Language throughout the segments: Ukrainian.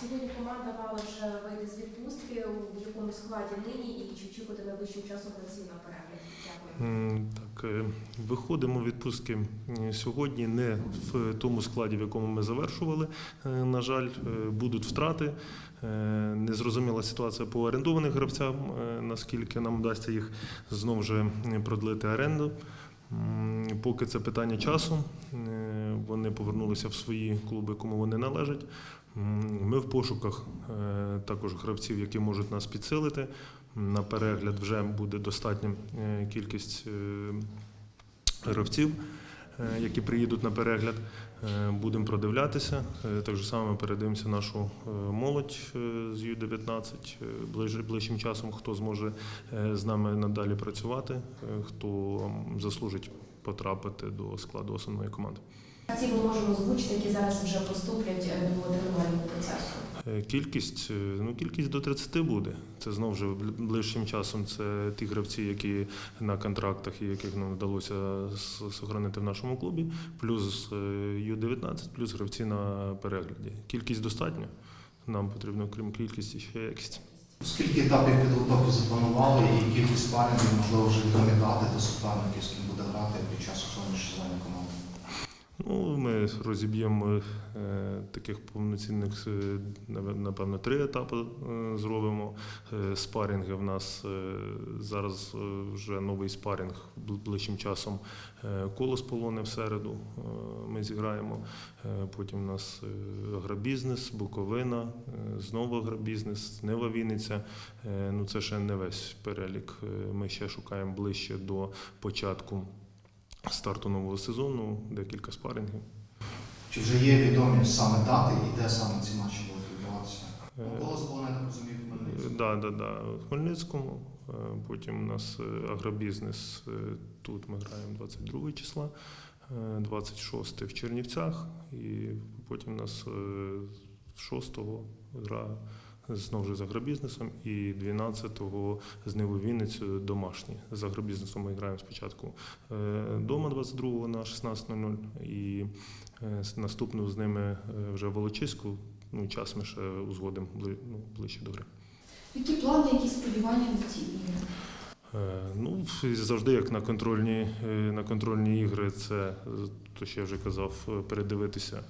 сьогодні команда мала вже вийти з відпустки, в якому складі нині і чи очікувати найближчим часом гравців на перегляд? Дякую. Так, е, виходимо відпустки сьогодні не в тому складі, в якому ми завершували. Е, На жаль, е, будуть втрати. Незрозуміла ситуація по орендованих гравцям, наскільки нам вдасться їх знову ж продлити оренду. Поки це питання часу, вони повернулися в свої клуби, кому вони належать. Ми в пошуках е, також гравців, які можуть нас підсилити. На перегляд вже буде достатня е, кількість е, гравців, які приїдуть на перегляд. Будемо продивлятися. Так само передивимося нашу молодь з Ю-19 е, ближчим часом, хто зможе з нами надалі працювати, хто заслужить потрапити до складу основної команди. Ці ми можемо озвучити, які зараз вже поступлять е, до тренувального процесу. Е, Кількість, е, ну, кількість до 30 буде. Це знову ж ближчим часом. Це ті гравці, які на контрактах і яких нам вдалося сохранити в нашому клубі, плюс е, Ю-19, плюс гравці на перегляді. Кількість достатньо. Нам потрібно, крім кількості, ще якість. Скільки етапів підготовки запланували і кількість парень, можливо, вже відомі дати до суперників, з ким буде грати під час сьогоднішнього команди? Ну, ми розіб'ємо е, таких повноцінних, е, напевно, три етапи е, зробимо. Спарінги в нас зараз вже новий спарінг ближчим часом. Е, колос полони в середу ми зіграємо. Потім у нас агробізнес, Буковина, знову агробізнес, Нива Вінниця. Ну, це ще не весь перелік. Ми ще шукаємо ближче до початку старту нового сезону, декілька спарингів. Чи вже є відомі саме дати і де саме ці матчі будуть відбуватися? Е, Голос було, я так розумію, в Хмельницькому. Да, да, да. В Хмельницькому. Е, Потім у нас е, агробізнес. Тут ми граємо 22 числа, е, 26 в Чернівцях, і потім у нас е, 6-го гра знову ж з агробізнесом, і 12-го з Нивою Вінницею домашні. З агробізнесом ми граємо спочатку е, дома 22-го на 16.00, і е, наступну з ними е, вже Волочиську. Ну, час ми ще узгодимо ну, ближче до гри. Які плани, які сподівання на ці ігри? Ну, завжди, як на контрольні, на контрольні ігри, це то, що я вже казав, передивитися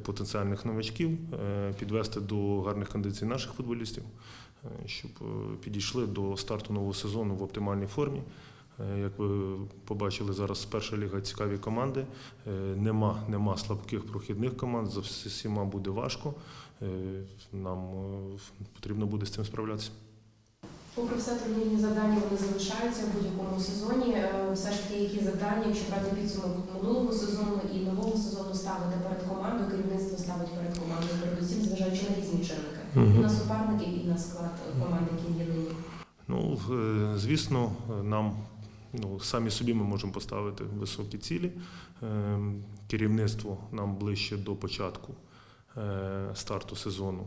потенціальних новачків, е, підвести до гарних кондицій наших футболістів, е, щоб е, підійшли до старту нового сезону в оптимальній формі. Як ви побачили зараз, перша ліга цікаві команди. Нема, нема слабких прохідних команд. За всіма буде важко. Нам потрібно буде з цим справлятися. Попри все, турнірні завдання вони залишаються в будь-якому сезоні. Е, Все ж таки, які завдання, якщо брати підсумок минулого сезону і нового сезону ставити перед командою, керівництво ставить перед командою, передусім зважаючи на різні чинники Мгм. на суперників і на склад команди, які є нині. Ну, е, звісно, нам ну, самі собі ми можемо поставити високі цілі. Е, Керівництво нам ближче до початку старту сезону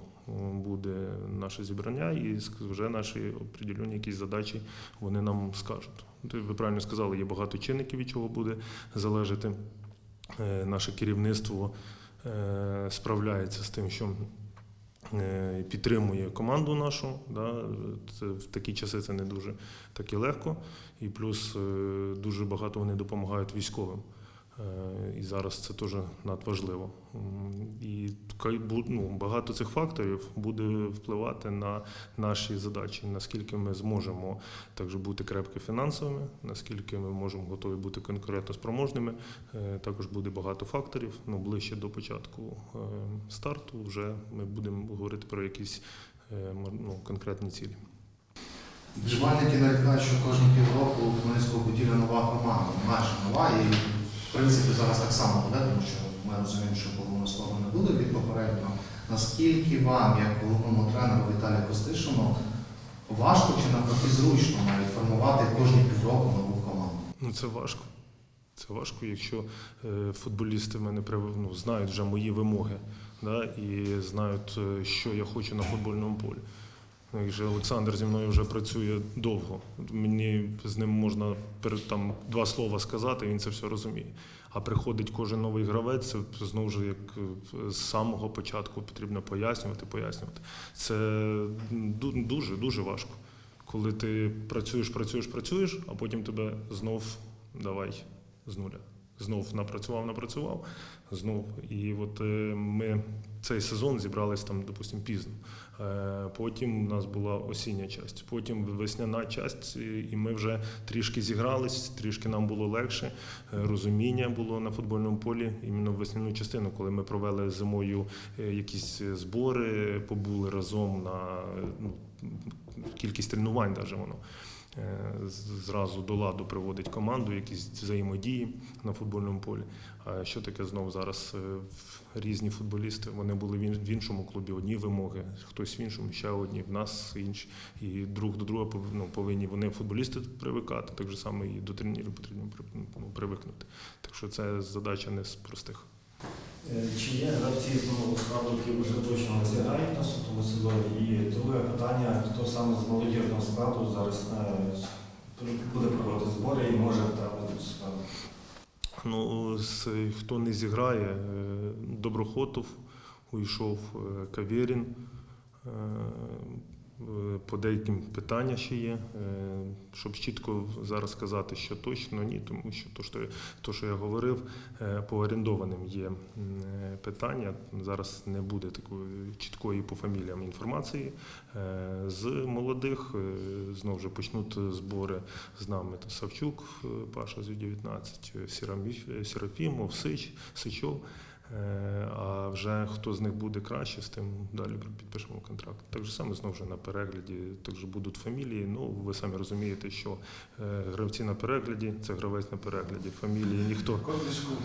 буде наше зібрання, і вже наші определені якісь задачі вони нам скажуть. Ви правильно сказали, є багато чинників, від чого буде залежати. Е, Наше керівництво е, справляється з тим, що е, підтримує команду нашу. В такі часи це не дуже так і легко. І плюс дуже багато вони допомагають військовим. Е, І зараз це теж надважливо. І ну, багато цих факторів буде впливати на наші задачі, наскільки ми зможемо також бути крепкі фінансовими, наскільки ми можемо готові бути конкурентно спроможними. Е, Також буде багато факторів. Ну, ближче до початку е, старту вже ми будемо говорити про якісь ну, конкретні цілі. Вживальники нарікають, що кожні півроку Хмельницького будівля нова команда, майже нова, і принципі зараз так само буде, тому що ми розуміємо, що повного складу не буде від попереднього. Наскільки вам, як головному тренеру Віталію Костишину, важко чи навпаки зручно навіть формувати кожні півроку нову команду? Ну, це важко. Це важко, якщо е, футболісти в мене ну, знають вже мої вимоги да, і знають, е, що я хочу на футбольному полі. Ну, же Олександр зі мною вже працює довго. Мені з ним можна там два слова сказати, він це все розуміє. А приходить кожен новий гравець, це знову ж як е, з самого початку потрібно пояснювати, пояснювати. Це дуже дуже важко. Коли ти працюєш, працюєш, працюєш, а потім тебе знов давай з нуля. Знов напрацював, напрацював, знов. І от е, ми цей сезон зібрались там, допустимо, пізно. Е, Потім у нас була осіння часть, потім весняна часть, і- ми вже трішки зігрались, трішки нам було легше. Е, Розуміння було на футбольному полі іменно в весняну частину, коли ми провели зимою е, якісь збори, побули разом на ну, кількість тренувань, навіть воно. Е, Зразу до ладу приводить команду, якісь взаємодії на футбольному полі. А що таке знов зараз е, різні футболісти? Вони були в іншому клубі, одні вимоги, хтось в іншому, ще одні, в нас інші. І друг до друга ну, повинні вони футболісти привикати, так же само і до тренерів потрібно ну, привикнути. Так що це задача не з простих. Е, Чи є гравці з нового складу, які вже точно не зіграють на сутому сезоні? І друге питання, хто саме з молодіжного складу зараз е, буде проводити збори і може потрапити до складу? Ну, хто не зіграє, е, Доброхотов, уйшов Кавєрін. Е, По деяким питання ще є. Е, Щоб чітко зараз сказати, що точно ні, тому що то, що, то, що я говорив, е, по орендованим є питання. Зараз не буде такої чіткої по фаміліям інформації. З молодих знову ж почнуть збори з нами. Савчук, Паша з Ю-19, е, е, Серафімов, Сич, Сичов. Е, А вже хто з них буде краще, з тим далі підпишемо контракт. Так же саме знову ж на перегляді також будуть фамілії. Ну, ви самі розумієте, що е, гравці на перегляді це гравець на перегляді. Фамілії ніхто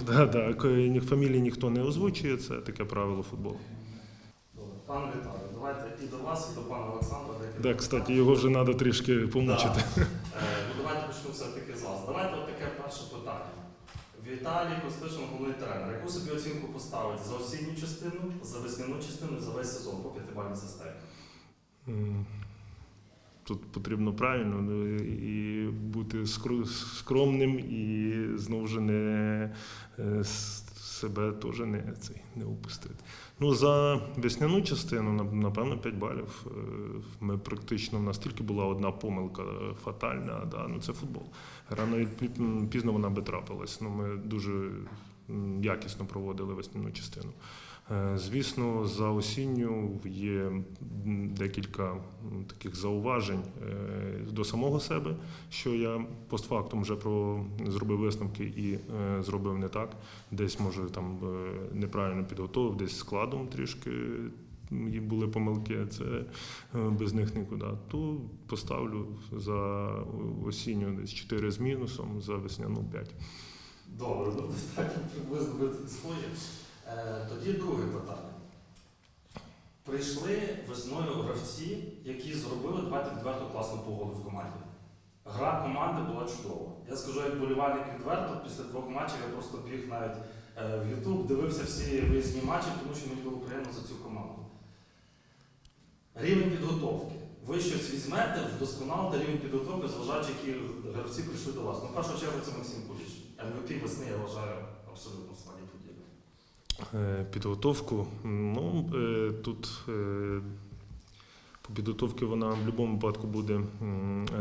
да, да, фамілії ніхто не озвучує, це таке правило футболу. Пане Віталію, давайте і до вас, і до пана Олександра. Так, кстати, його вже треба трішки помучити. Да. Е, Ну, давайте почнемо все-таки з вас. Давайте от таке перше питання. Віталій Костишин, головний тренер. Яку собі оцінку поставити за осінню частину, за весняну частину за весь сезон по п'ятибальній системі? Тут потрібно правильно ну, і бути скромним і знову ж не е, себе теж не, цей, не упустити. Ну, за весняну частину, на- напевно, 5 балів. Е, Ми практично в нас тільки була одна помилка е, фатальна, да, ну це футбол. Рано пізно вона би трапилась. Ну, ми дуже якісно проводили весняну частину. Е, Звісно, за осінню є декілька таких зауважень е, до самого себе, що я постфактум вже про зробив висновки і е, зробив не так. Десь може там неправильно підготовив, десь складом трішки. Були помилки, це без них нікуди. То поставлю за осінню десь 4 з мінусом, за весняну 5. Добре, ну достатньо приблизно схожі. Е, Тоді друге питання. Прийшли весною гравці, які зробили давайте відверто класну погоду в команді. Гра команди була чудова. Я скажу, як болівальник відверто, після двох матчів я просто біг навіть е, в YouTube, дивився всі виїзні матчі, тому що мені було приємно за цю команду. Рівень підготовки. Ви щось візьмете, вдосконалите рівень підготовки, зважаючи, які гравці прийшли до вас. Ну, в першу чергу, це Максим Куліч. MVP весни, я вважаю, абсолютно. Е, Підготовку. Ну, е, тут е, по підготовці вона в будь-якому випадку буде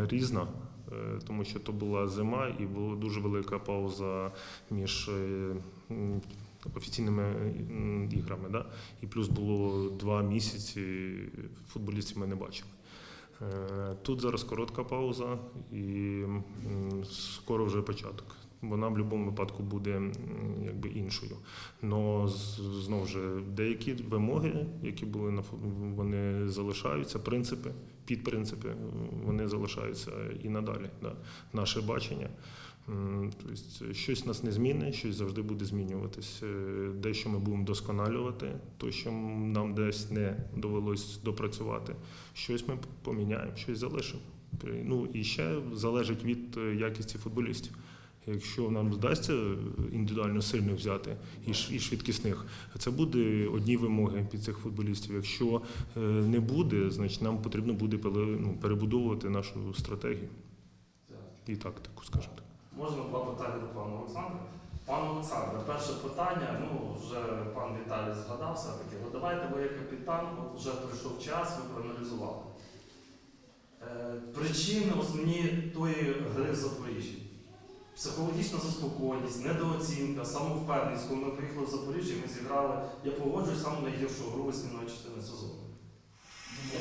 різна, е, тому що то була зима і була дуже велика пауза між е, офіційними іграми. Да? І плюс було два місяці футболістів ми не бачили. Е, Тут зараз коротка пауза і скоро вже початок. Вона в будь-якому випадку буде якби іншою. Но знову ж деякі вимоги, які були на вони залишаються, принципи, підпринципи, вони залишаються і надалі. Да. Наше бачення. Тобто щось нас не змінить, щось завжди буде змінюватись. Е, Дещо ми будемо досконалювати, то, що нам десь не довелось допрацювати. Щось ми поміняємо, щось залишимо. Ну і ще залежить від е, якості футболістів. Якщо нам вдасться індивідуально сильних взяти і швидкісних, це буде одні вимоги під цих футболістів. Якщо е, не буде, значить нам потрібно буде ну, перебудовувати нашу стратегію і тактику, скажімо так. Можна два питання до пана Олександра. Пане Олександре, перше питання, ну вже пан Віталій згадав все-таки, ну давайте ви як капітан, от вже прийшов час, ви проаналізували. Е, причини основні тої гри в Запоріжжі. Психологічна заспокоєність, недооцінка, самовпевненість. Коли ми приїхали в Запоріжжя, ми зіграли, я погоджуюсь, саму найгіршу гру весняної частини сезону.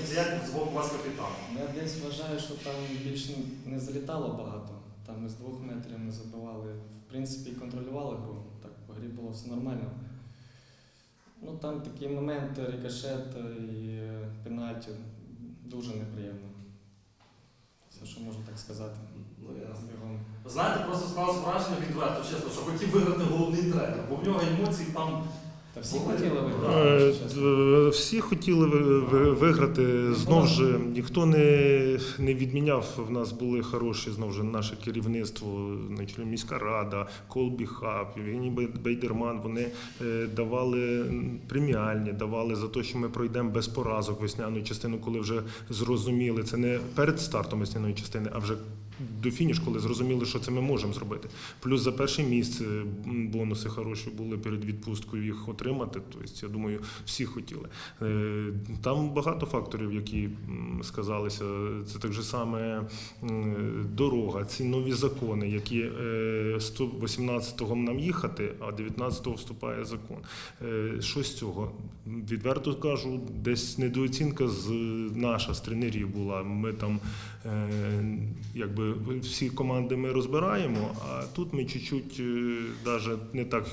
Це як з боку вас капітан? Я десь вважаю, що там більш не залітало багато. Там із двох метрів ми забивали. В принципі, контролювали гру. Так по грі було все нормально. Ну там такі моменти, рикошет і е, пенальті дуже неприємно. Все, що можу так сказати. Ну, Знаєте, просто склалось враження відверто, чесно, що хотів виграти головний тренер, бо в нього емоцій там. Та всі хотіли Е, виграти. чесно. д- Всі хотіли ви- ви- виграти. Знов же ніхто не, не відміняв. В нас були хороші знов же наше керівництво, міська рада, Колбі Хаб, Євгеній Бейдерман. Вони е, давали преміальні, давали за те, що ми пройдемо без поразок весняну частину, коли вже зрозуміли. Це не перед стартом весняної частини, а вже до фініш, коли зрозуміли, що це ми можемо зробити. Плюс за перше місце бонуси хороші були перед відпусткою їх отримати. Тобто, я думаю, всі хотіли. Е, Там багато факторів, які сказалися. Це так же саме дорога, ці нові закони, які е, 118-го нам їхати, а 19-го вступає закон. Е, Що з цього? Відверто кажу, десь недооцінка з наша з тренерів була. Ми там е, якби всі команди ми розбираємо, а тут ми чуть-чуть навіть не так.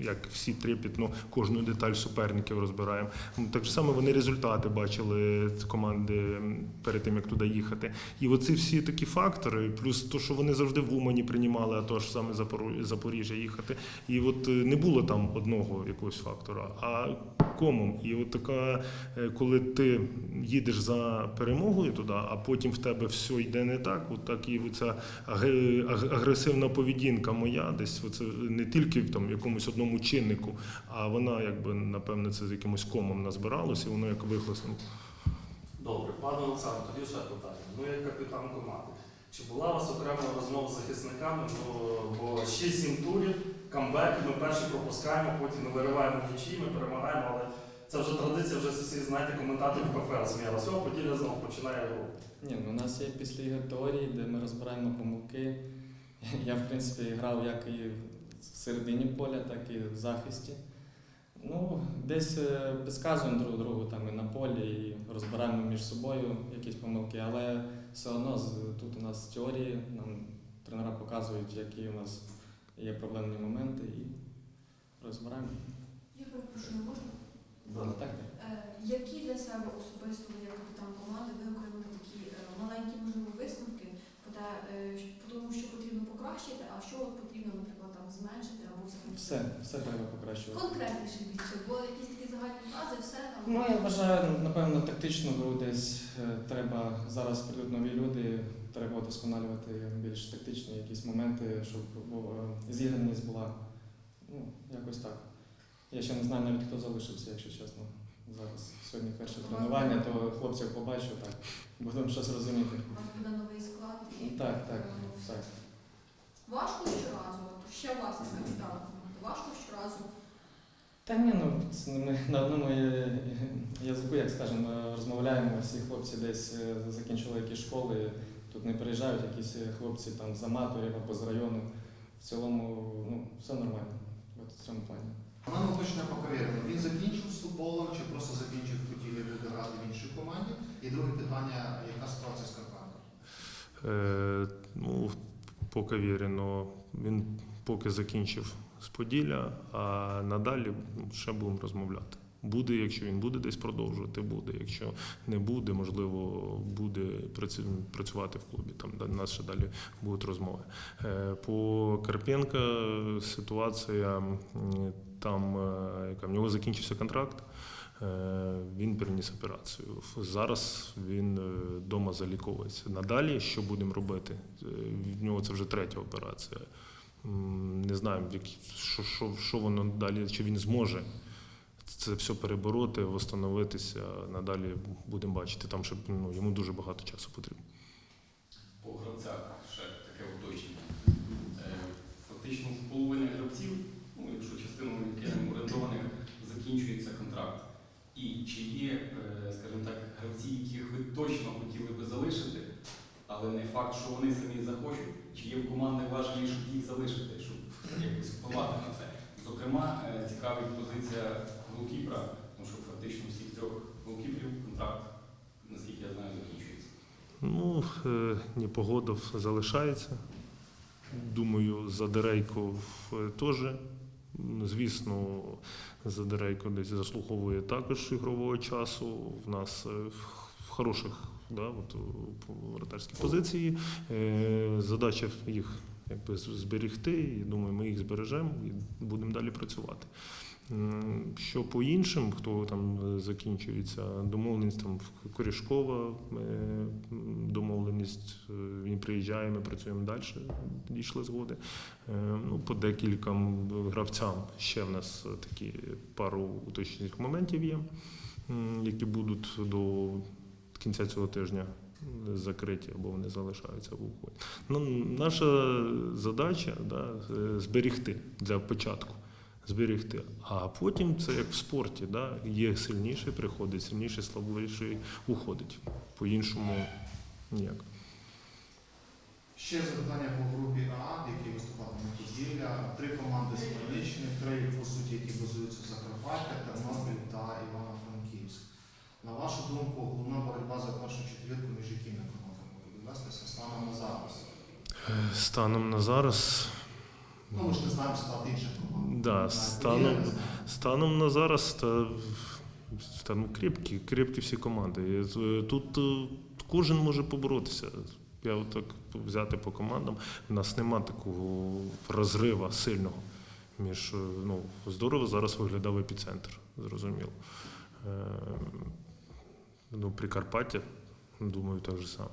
Як всі трепетно кожну деталь суперників розбираємо. Ну, Так само вони результати бачили команди перед тим, як туди їхати. І оці всі такі фактори, плюс то, що вони завжди в Умані приймали, а то ж саме Запоріжжя їхати. І от е, не було там одного якогось фактора, а комом. І от така, е, коли ти їдеш за перемогою туди, а потім в тебе все йде не так, от так і ця агресивна поведінка моя, десь оце не тільки в там якомусь одному чиннику, а вона якби напевне це з якимось комом назбиралося, і воно як вихлеснуло. Добре, пане Олександр, тоді ще питання. Ну, як капітан команди. Чи була у вас окрема розмова з захисниками? Ну, бо 6-7 турів, камбеки, ми перші пропускаємо, потім ми вириваємо нічі, ми перемагаємо, але це вже традиція, вже всі знаєте, коментатори в кафе розсміялися. О, поділя знову починає гру. Ні, ну, у нас є після теорії, де ми розбираємо помилки. Я, в принципі, грав як і в середині поля, так і в захисті. Ну, десь е, підказуємо друг другу там і на полі, і розбираємо між собою якісь помилки, але все одно тут у нас теорії, нам тренера показують, які у нас є проблемні моменти, і розбираємо. Я перепрошую, можна? Але так, так. Е, Які для себе особисто ви як капітан команди виокремили такі е, маленькі можливо висновки по те, е, що- тому, що потрібно покращити, а що от потрібно, наприклад, там зменшити або взагалі Все, все треба покращувати. конкретніше більше, бо якісь такі загальні фрази, все там. Ну, я вважаю, напевно, тактичну гру десь е, треба. Зараз прийдуть нові люди, треба удосконалювати більш тактичні якісь моменти, щоб е, зіграність була. Ну, якось так. Я ще не знаю навіть хто залишився, якщо чесно. Зараз сьогодні перше тренування, то хлопців побачу, так. Будемо щось розуміти. Буде новий склад. і, Так, так, е, так. Важко щоразу, ще вас капітана команди, важко щоразу. Та ні, ну ми на одному язику, як скажемо, розмовляємо. Всі хлопці десь е, закінчили якісь школи. Тут не приїжджають якісь е, хлопці там з аматорів або з району. В цілому, ну, все нормально в цьому плані. У мене уточнення по кар'єрі. Він закінчив з футболом чи просто закінчив хотіли люди грати в іншій команді? І друге питання, яка ситуація з Карпенком? Е, ну, поки вірено, він поки закінчив з Поділля, а надалі ще будемо розмовляти. Буде, якщо він буде десь продовжувати, буде. Якщо не буде, можливо, буде працювати в клубі. Там у нас ще далі будуть розмови. Е, По Карпенка ситуація там, е, яка в нього закінчився контракт. Е, Він переніс операцію. Зараз він вдома заліковується. Надалі, що будемо робити? В нього це вже третя операція. Не знаю, що, що, що воно далі, чи він зможе це все перебороти, восстановитися. Надалі будемо бачити. Там ще ну, йому дуже багато часу потрібно. По гравцях ще таке уточнення. Е, Фактично в половини гравців, ну якщо частину орендованих, закінчується контракт. І чи є, е, скажімо так, гравці, яких ви точно хотіли би залишити, але не факт, що вони самі захочуть, чи є в команди важливі, щоб їх залишити, щоб якось впливати на це. Зокрема, е, цікавить позиція голкіпера, тому що фактично всіх трьох голкіперів контракт, наскільки я знаю, закінчується. Ну, е, Непогодов залишається. Думаю, Задерейко в- теж. Звісно, Задерейко десь заслуговує також ігрового часу. В нас е, в хороших да, от, у- вратарській позиції. Е, Задача їх якби з- зберегти, і думаю, ми їх збережемо і будемо далі працювати. Що по іншим, хто там е, закінчується, домовленість там Корішкова, е, домовленість, е, він приїжджає, ми працюємо далі, дійшли згоди. Ну, по декільком гравцям ще в нас такі пару уточних моментів є, які будуть до кінця цього тижня закриті або вони залишаються в уході. Ну, наша задача да, зберегти для початку. Зберегти. А потім це як в спорті, да? є сильніший, приходить, сильніший, слабший уходить. По-іншому ніяк. Ще запитання по групі А, які виступатиме Поділля. Три команди з Хмельниччини, три, по суті, які базуються в Закарпаття, Тернопіль та Івано-Франківськ. На вашу думку, головна боротьба за першу четвірку між якими командами буде вестися станом на зараз? Е, Станом на зараз. Ну, ми ж не знаємо склад інших команд. Да, станом-. Станом на зараз та, та ну, крепкі, крепкі всі команди. І, е, Тут е, кожен може поборотися. Я от так взяти по командам. У нас нема такого розрива сильного. Між е, ну, здорово зараз виглядав епіцентр, зрозуміло. Е, ну, Прикарпаття, думаю, так же само.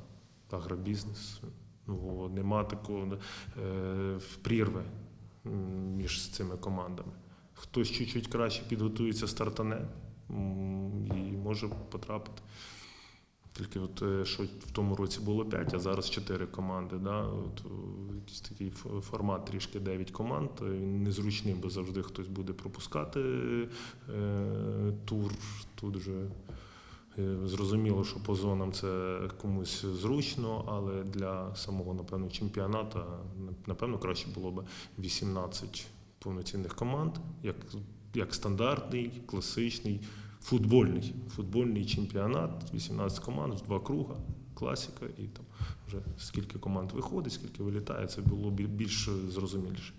Агробізнес. Ну, нема такого е, прірви між цими командами. Хтось чуть-чуть краще підготується стартане і може потрапити. Тільки от е, що в тому році було 5, а зараз 4 команди. Да? От, якийсь такий формат трішки 9 команд. е, Він незручний, бо завжди хтось буде пропускати е, тур. Тут вже е, зрозуміло, що по зонам це комусь зручно, але для самого, напевно, чемпіонату, напевно, краще було б 18 повноцінних команд, як, як стандартний, класичний, футбольний, футбольний чемпіонат, 18 команд, два круга, класика, і там вже скільки команд виходить, скільки вилітає, це було б більш зрозуміліше.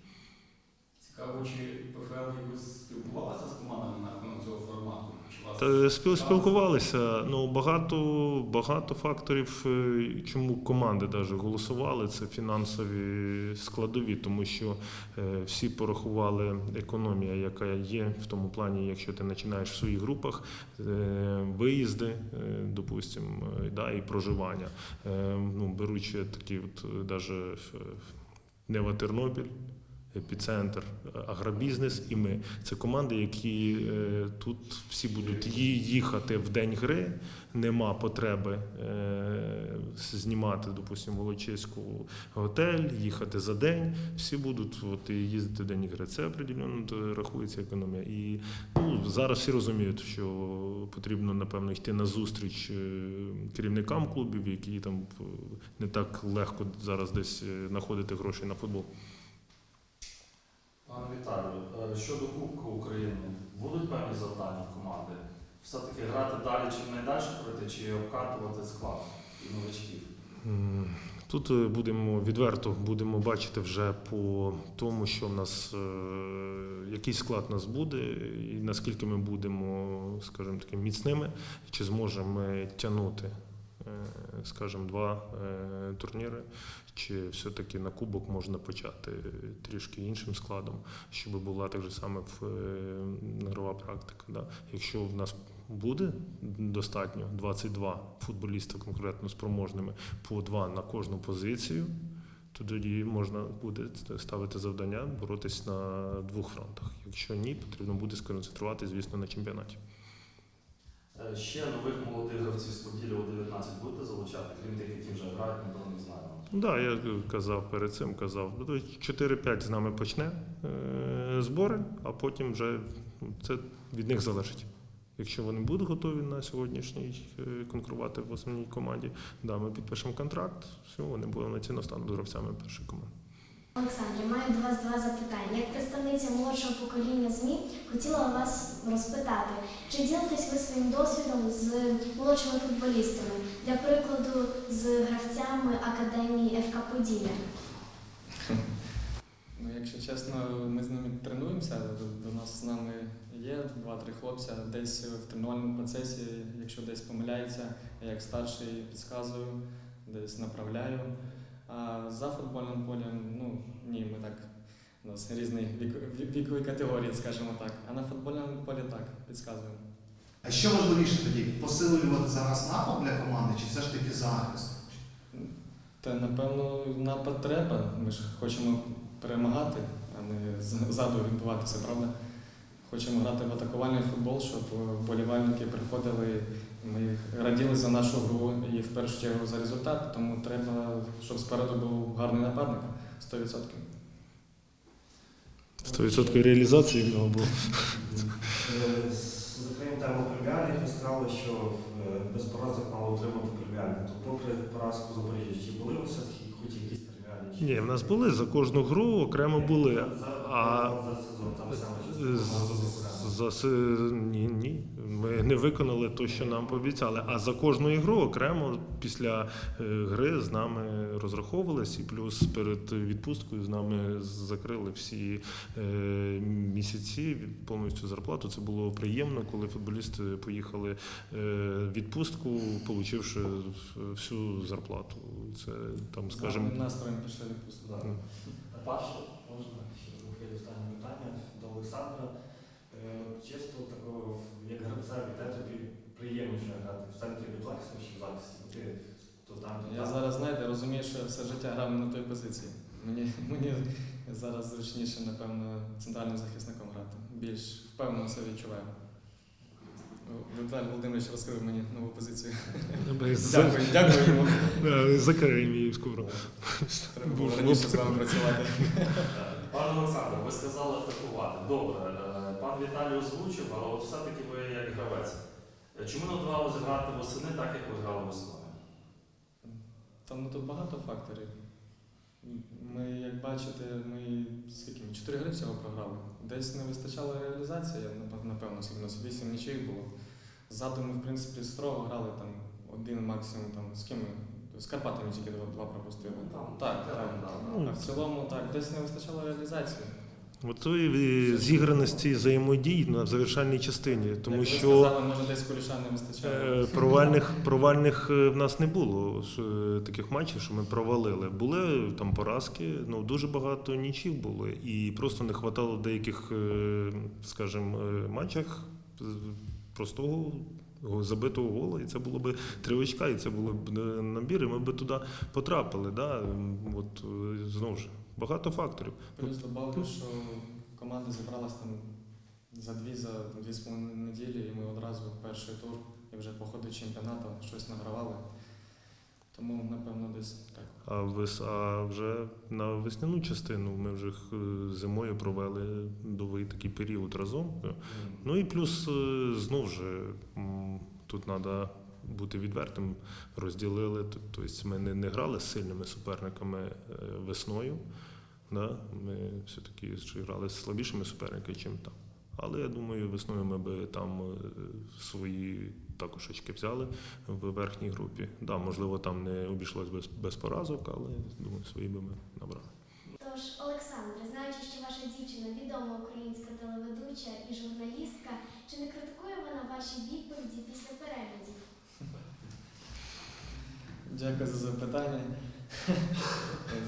Цікаво, чи ПФЛ якось спілкувалася з командами на рахунок цього формату? Спілкувалися. Ну багато, багато факторів, е, чому команди навіть голосували, це фінансові складові, тому що е, всі порахували економія, яка є в тому плані, якщо ти починаєш в своїх групах, е, виїзди, допустимо, да, і проживання. Ну, беручи такі, от навіть Нева Тернопіль. Епіцентр, агробізнес і ми. Це команди, які е, тут всі будуть їхати в день гри. Нема потреби е, знімати, допустимо, Волочиську готель, їхати за день. Всі будуть от, їздити в день гри. Це определенно рахується економія. І ну, зараз всі розуміють, що потрібно, напевно, йти на зустріч е, керівникам клубів, які там е, не так легко зараз десь е, знаходити гроші на футбол. Пане Віталію, е, щодо Кубку України, будуть певні завдання команди? Все-таки грати далі чим найдальше пройти, чи обкатувати склад і новачків? Тут е, будемо відверто будемо бачити вже по тому, що в нас е, який склад нас буде, і наскільки ми будемо, скажімо таким, міцними, чи зможемо ми тягнути, скажімо, два турніри, чи все-таки на кубок можна почати трішки іншим складом, щоб була так же саме в, е, ігрова практика. Да? Якщо в нас буде достатньо 22 футболіста конкретно спроможними по два на кожну позицію, то тоді можна буде ставити завдання боротись на двох фронтах. Якщо ні, потрібно буде сконцентрувати, звісно, на чемпіонаті. Е, Ще нових молодих гравців з поділля у 19 будете залучати, крім тих, які вже грають, напевно, не знаю. Так, да, я казав перед цим, казав, ну, 4-5 з нами почне е, збори, а потім вже ну, це від них залежить. Якщо вони будуть готові на сьогоднішній е, конкурувати в основній команді, да, ми підпишемо контракт, все, вони повноцінно стануть гравцями першої команди. Олександре, маю до вас два запитання. Як представниця молодшого покоління ЗМІ хотіла вас розпитати, чи ділитесь ви своїм досвідом з молодшими футболістами, для прикладу, з гравцями академії ФК Поділля? Ну, якщо чесно, ми з ними тренуємося. До- нас з нами є два-три хлопця. Десь в тренувальному процесі, якщо десь помиляється, я як старший підказую, десь направляю. А за футбольним полем, ну ні, ми так. У нас різні вік, вік- вікові категорії, скажімо так. А на футбольному полі так підказуємо. А що важливіше тоді? Посилювати зараз напад для команди чи все ж таки захист? Та напевно напад треба. Ми ж хочемо перемагати, а не ззаду відбуватися, правда? Хочемо грати в атакувальний футбол, щоб вболівальники приходили. Ми раділи за нашу гру і в першу чергу за результат, тому треба, щоб спереду був гарний нападник 100%. 100% реалізації в нього було. Тему преміальних, ви сказали, що е, без поразок мало отримати преміальні. То попри поразку Запоріжжя, чи були все-таки хоч якісь преміальні? Ні, в нас були за кожну гру окремо були. А за ні, ні. Ми не виконали те, що нам пообіцяли. А за кожну ігру окремо після е, гри з нами розраховувались, і плюс перед відпусткою з нами закрили всі е, місяці повністю зарплату. Це було приємно, коли футболісти поїхали е, в відпустку, отримавши всю зарплату. Це там, скажімо, настроєм пішли відпустку. Да. Перше, можна ще Михайло, останнє питання до Олександра. Е, Чисто такого, як гравця, де тобі приємніше грати в центрі біблаксу чи в захисті? Ти то там, то Я там. зараз, знаєте, розумію, що все життя грав не на той позиції. Мені, мені зараз зручніше, напевно, центральним захисником грати. Більш впевнено себе відчуваю. Віталій Володимирович розкрив мені нову позицію. Дякую, дякую йому. Е, закриємо її скоро. Треба було раніше з вами працювати. Пане Олександре, ви сказали атакувати. Добре, е, пан Віталій озвучив, але от все-таки ви як гравець. Е, Чому не вдавалося грати восени так, як ви грали весною? Там ну, тут багато факторів. Ми, як бачите, ми скільки ми чотири гри всього програли. Десь не вистачало реалізації, напевно, скільки у нас вісім нічих було. Ззаду ми, в принципі, строго грали там один максимум там з ким ми? З Карпатами тільки два, два пропустили. Ну, там, Так, так, так. Ну, А в цілому так, десь не вистачало реалізації. Отої зіграності взаємодій на завершальній частині, тому Як ви що сказали, може десь куліша не вистачало. е, провальних, провальних е, в нас не було е, таких матчів, що ми провалили. Були там поразки, ну дуже багато нічів було, і просто не вистачало в деяких, скажімо, матчах простого. Го- Забитого гола, і це було б три і це було б набір, і ми б туди потрапили. Да? От е, знову ж багато факторів. Плюс добавлю, що команда зібралась там за дві, за дві з половиною неділі, і ми одразу перший тур і вже по ходу чемпіонату щось награвали. Тому, напевно, десь так. А, вес, а вже на весняну частину ми вже е, зимою провели довгий такий період разом. Ну і плюс е, знов же тут треба бути відвертим. Розділили. Тобто ми не, не грали з сильними суперниками е, весною. Да? Ми все-таки грали з слабішими суперниками, чим там. Але я думаю, весною ми би там свої також очки взяли в верхній групі. Да, можливо, там не обійшлось без, без поразок, але думаю, свої би ми набрали. Тож, Олександре, знаючи, що ваша дівчина відома українська телеведуча і журналістка, чи не критикує вона ваші відповіді після переглядів? Дякую за запитання.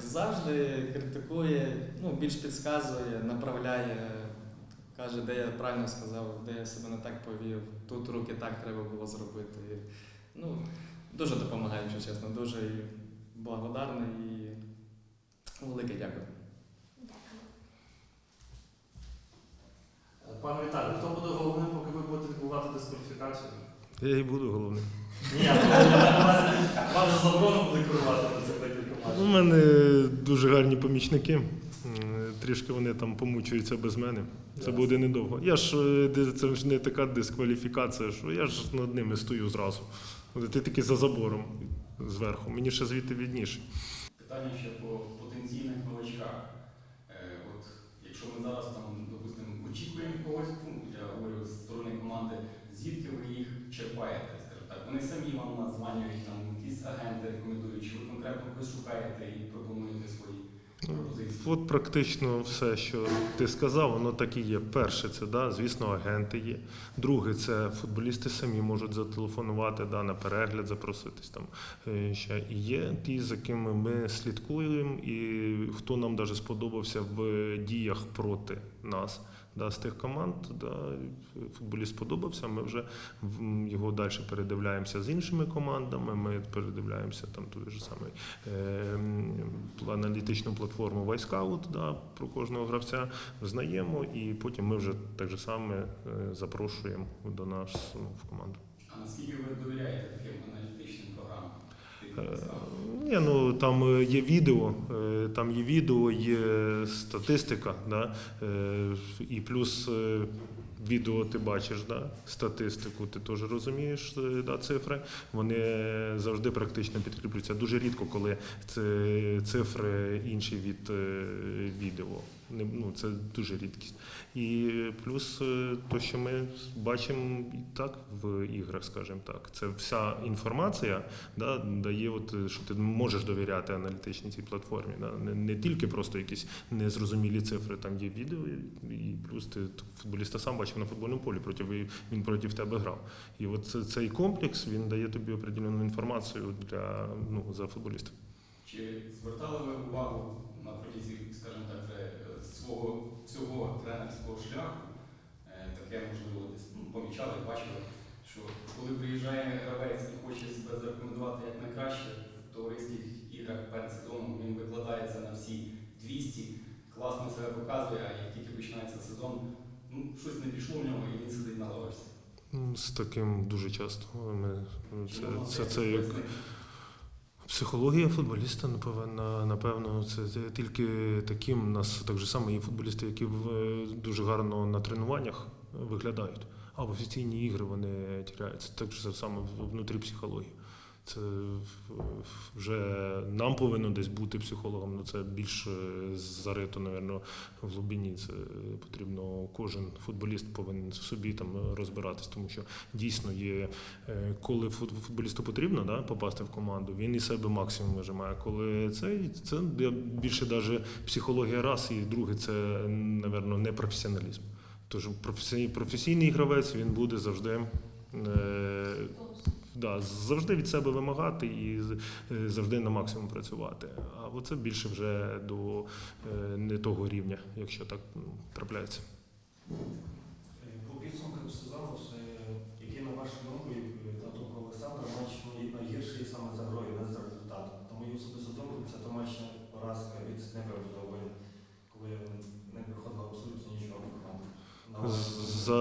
Завжди критикує, ну, більш підказує, направляє, каже, де я правильно сказав, де я себе не так повів, тут руки так треба було зробити. Ну, дуже допомагає, якщо чесно, дуже і благодарний і велике дякую. Дякую. Пане Віталію, хто буде головним, поки ви будете відбувати дискваліфікацію? Я і буду головним. Ні, вам же заборонено буде керувати на цих декілька У мене дуже гарні помічники. Трішки вони там помучуються без мене. Це буде недовго. Я ж е, це ж не така дискваліфікація, що я ж над ними стою зразу. Ти таки за забором зверху. Мені ще звідти відніше. Питання ще по потенційних новачках. Е, от, якщо ми зараз там, допустимо, очікуємо когось, ну, я говорю з сторони команди, звідки ви їх черпаєте, скажімо так, вони самі вам названюють, там якісь агенти рекомендують, чи ви конкретно когось шукаєте і пропонуєте свої. От практично все, що ти сказав, воно так і є. Перше, це да, звісно, агенти є. Друге, це футболісти самі можуть зателефонувати да, на перегляд, запроситись там е, ще. І є ті, за ким ми слідкуємо, і хто нам даже сподобався в діях проти нас. Да, з тих команд, да, футболіст сподобався. Ми вже його далі передивляємося з іншими командами. Ми передивляємося там той же самий е, аналітичну платформу Вайскаут да, про кожного гравця, знаємо, і потім ми вже так же саме е, запрошуємо до нас ну, в команду. А наскільки ви довіряєте таким аналітичним програмам? Ні, ну там е, є відео, е, там є відео, є статистика, да, е, і плюс відео ти бачиш, да, статистику, ти теж розумієш да, цифри. Вони завжди практично підкріплюються. Дуже рідко, коли це цифри інші від відео. Ну, це дуже рідкість. І плюс е, то, що ми бачимо і так в іграх, скажімо так, це вся інформація да, дає, от, е, що ти можеш довіряти аналітичній цій платформі. Да? Не, не тільки просто якісь незрозумілі цифри, там є відео, і, плюс ти футболіста сам бачив на футбольному полі, проти, він проти тебе грав. І от цей комплекс він дає тобі определену інформацію для, ну, за футболіста. Чи звертали ви увагу на протязі, скажімо так, свого всього тренерського шляху, е, таке можливо десь ну, помічали, бачили, що коли приїжджає гравець і хоче себе зарекомендувати як найкраще в товариських іграх перед сезоном, він викладається на всі 200, класно себе показує, а як тільки починається сезон, ну щось не пішло в нього і він сидить на лавочці. З таким дуже часто. Ми, це, можна це, це як? Психологія футболіста, напевно, напевно, це тільки таким. Нас так же само є футболісти, які дуже гарно на тренуваннях виглядають, а в офіційні ігри вони тіряються. Так же саме внутрі психології. Це вже нам повинно десь бути психологом, але це більш е, зарито, напевно, в глибині. Це потрібно кожен футболіст повинен в собі там розбиратись, тому що дійсно є Е, коли фут- футболісту потрібно да, попасти в команду, він із себе максимум вижимає. Коли це, це більше даже психологія раз, і друге, це, напевно, не професіоналізм. Тож професій- професійний гравець він буде завжди. Е, Да, завжди від себе вимагати і е, завжди на максимум працювати. А оце більше вже до е, не того рівня, якщо так трапляється. Е, По підсумкам сезону, це, який, на вашу думку, і на думку Олександра, матч най- найгірший саме за грою, не за результатом. Тому і особисто думку, це то матч поразка від Невердової, коли не приходило абсолютно нічого в команду. На вашу думку. За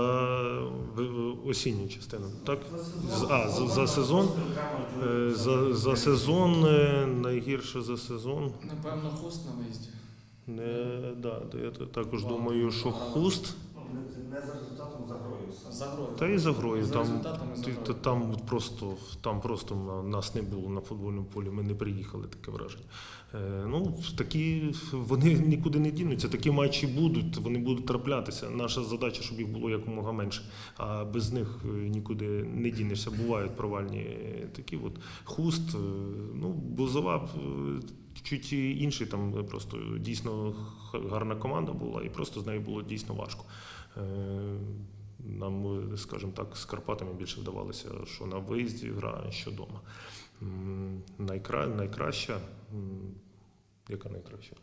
осінню частину, так? За З- а, за- за сезон? Е, За, за сезон е, найгірше за сезон. Напевно, хуст на виїзді. Не, да, то я також думаю, що хуст, не- за результатом, за грою. За грою. та і за грою. За Там, і за грою. та- там от просто, там просто на- нас не було на футбольному полі, ми не приїхали, таке враження. Е, ну, такі, вони нікуди не дінуться, такі матчі будуть, вони будуть траплятися. Наша задача, щоб їх було якомога менше. А без них е, нікуди не дінешся. Бувають провальні е, такі от хуст. е, Ну, Бузова чуть інший, там просто дійсно гарна команда була, і просто з нею було дійсно важко. Е, Нам, е, скажімо так, з Карпатами більше вдавалося, що на виїзді гра, що вдома. Найкра... Найкраща. Яка найкраща?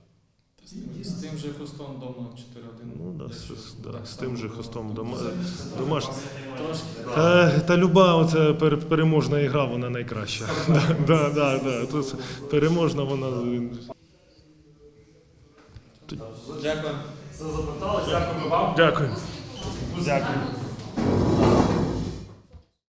З тим- же хостом вдома 4-1. Ну, да, з, да, з тим же хостом дома, домаш... Та, та люба оця переможна ігра, вона найкраща. Да, да, да, да. Тут переможна вона. Дякую. Все запитали, дякую вам. Дякую. Дякую.